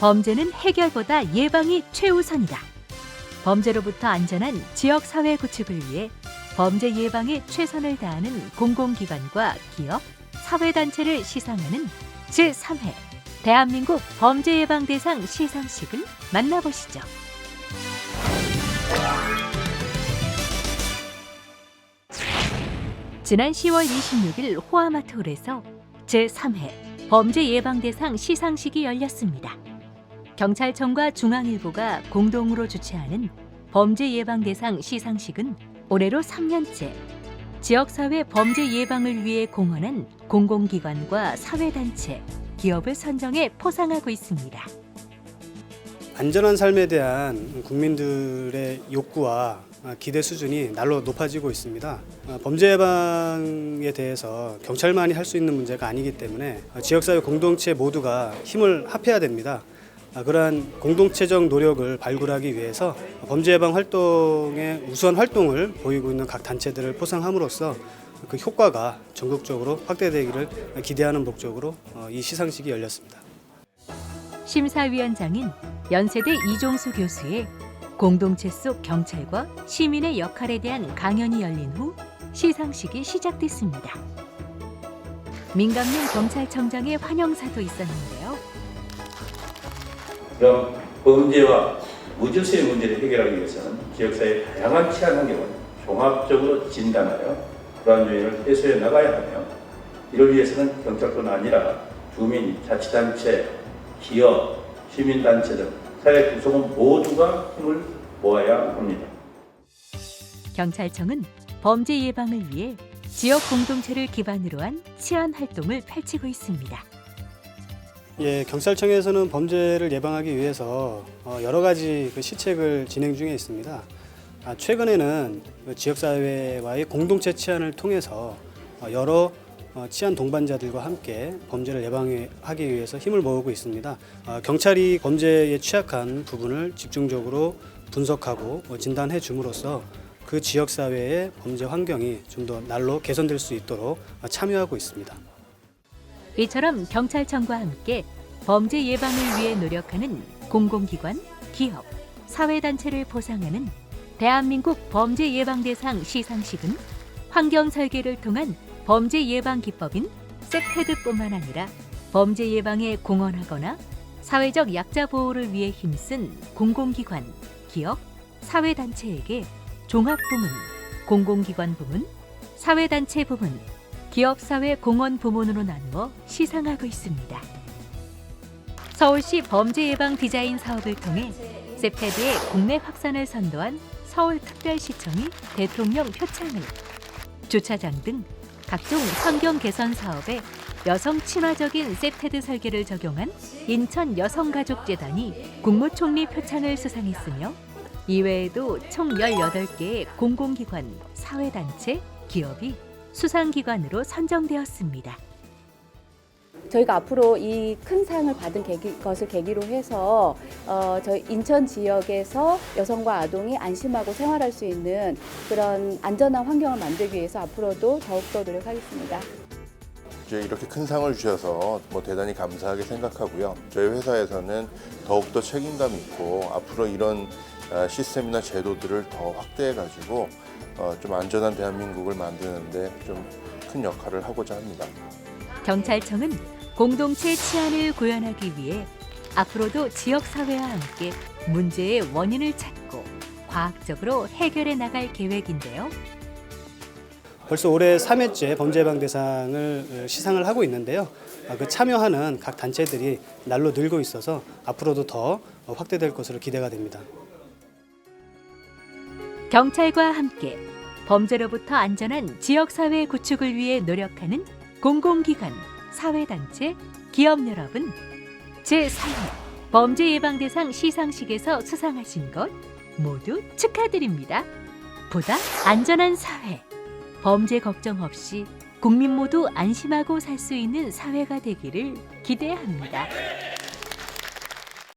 범죄는 해결보다 예방이 최우선이다. 범죄로부터 안전한 지역 사회 구축을 위해 범죄 예방에 최선을 다하는 공공기관과 기업, 사회단체를 시상하는 제3회 대한민국 범죄 예방 대상 시상식을 만나보시죠. 지난 10월 26일 호아마트홀에서 제3회 범죄 예방 대상 시상식이 열렸습니다. 경찰청과 중앙일보가 공동으로 주최하는 범죄 예방 대상 시상식은 올해로 3년째 지역사회 범죄 예방을 위해 공헌한 공공기관과 사회단체, 기업을 선정해 포상하고 있습니다. 안전한 삶에 대한 국민들의 욕구와 기대 수준이 날로 높아지고 있습니다. 범죄 예방에 대해서 경찰만이 할 수 있는 문제가 아니기 때문에 지역사회 공동체 모두가 힘을 합해야 됩니다. 그러한 공동체적 노력을 발굴하기 위해서 범죄 예방 활동의 우수한 활동을 보이고 있는 각 단체들을 포상함으로써 그 효과가 전국적으로 확대되기를 기대하는 목적으로 이 시상식이 열렸습니다. 심사위원장인 연세대 이종수 교수의 공동체 속 경찰과 시민의 역할에 대한 강연이 열린 후 시상식이 시작됐습니다. 민감면 경찰청장의 환영사도 있었는데요. 그럼 범죄와 무질서의 문제를 해결하기 위해서는 지역사회의 다양한 치안 환경을 종합적으로 진단하여 불안 요인을 해소해 나가야 하며 이를 위해서는 경찰뿐 아니라 주민, 자치단체, 기업, 시민단체 등 사회 구성원 모두가 힘을 모아야 합니다. 경찰청은 범죄 예방을 위해 지역 공동체를 기반으로 한 치안 활동을 펼치고 있습니다. 예, 경찰청에서는 범죄를 예방하기 위해서 어, 여러 가지 그 시책을 진행 중에 있습니다. 아, 최근에는 그 지역사회와의 공동체 치안을 통해서 어, 여러 어, 치안 동반자들과 함께 범죄를 예방하기 위해서 힘을 모으고 있습니다. 아, 경찰이 범죄에 취약한 부분을 집중적으로 분석하고 어, 진단해 줌으로써 그 지역사회의 범죄 환경이 좀 더 날로 개선될 수 있도록 어, 참여하고 있습니다. 이처럼 경찰청과 함께 범죄 예방을 위해 노력하는 공공기관, 기업, 사회단체를 보상하는 대한민국 범죄 예방 대상 시상식은 환경 설계를 통한 범죄 예방 기법인 세패드뿐만 아니라 범죄 예방에 공헌하거나 사회적 약자 보호를 위해 힘쓴 공공기관, 기업, 사회단체에게 종합부문, 공공기관 부문, 사회단체 부문, 기업사회 공헌 부문으로 나누어 시상하고 있습니다. 서울시 범죄 예방 디자인 사업을 통해 세패드의 국내 확산을 선도한 서울특별시청이 대통령 표창을 주차장 등 각종 환경 개선 사업에 여성 친화적인 세패드 설계를 적용한 인천 여성가족재단이 국무총리 표창을 수상했으며 이외에도 총 18개의 공공기관, 사회단체, 기업이 수상기관으로 선정되었습니다. 저희가 앞으로 이 큰 상을 받은 계기, 것을 계기로 해서 어, 저희 인천 지역에서 여성과 아동이 안심하고 생활할 수 있는 그런 안전한 환경을 만들기 위해서 앞으로도 더욱더 노력하겠습니다. 이제 이렇게 큰 상을 주셔서 뭐 대단히 감사하게 생각하고요. 저희 회사에서는 더욱더 책임감 있고 앞으로 이런 아, 시스템이나 제도들을 더 확대해 가지고 어, 좀 안전한 대한민국을 만드는데 좀 큰 역할을 하고자 합니다. 경찰청은 공동체 치안을 구현하기 위해 앞으로도 지역 사회와 함께 문제의 원인을 찾고 과학적으로 해결해 나갈 계획인데요. 벌써 올해 3회째 범죄 예방 대상을 어, 시상을 하고 있는데요. 아, 그 참여하는 각 단체들이 날로 늘고 있어서 앞으로도 더 확대될 것으로 기대가 됩니다. 경찰과 함께 범죄로부터 안전한 지역 사회 구축을 위해 노력하는 공공기관, 사회단체, 기업 여러분, 제3회 범죄 예방 대상 시상식에서 수상하신 것 모두 축하드립니다. 보다 안전한 사회, 범죄 걱정 없이 국민 모두 안심하고 살 수 있는 사회가 되기를 기대합니다.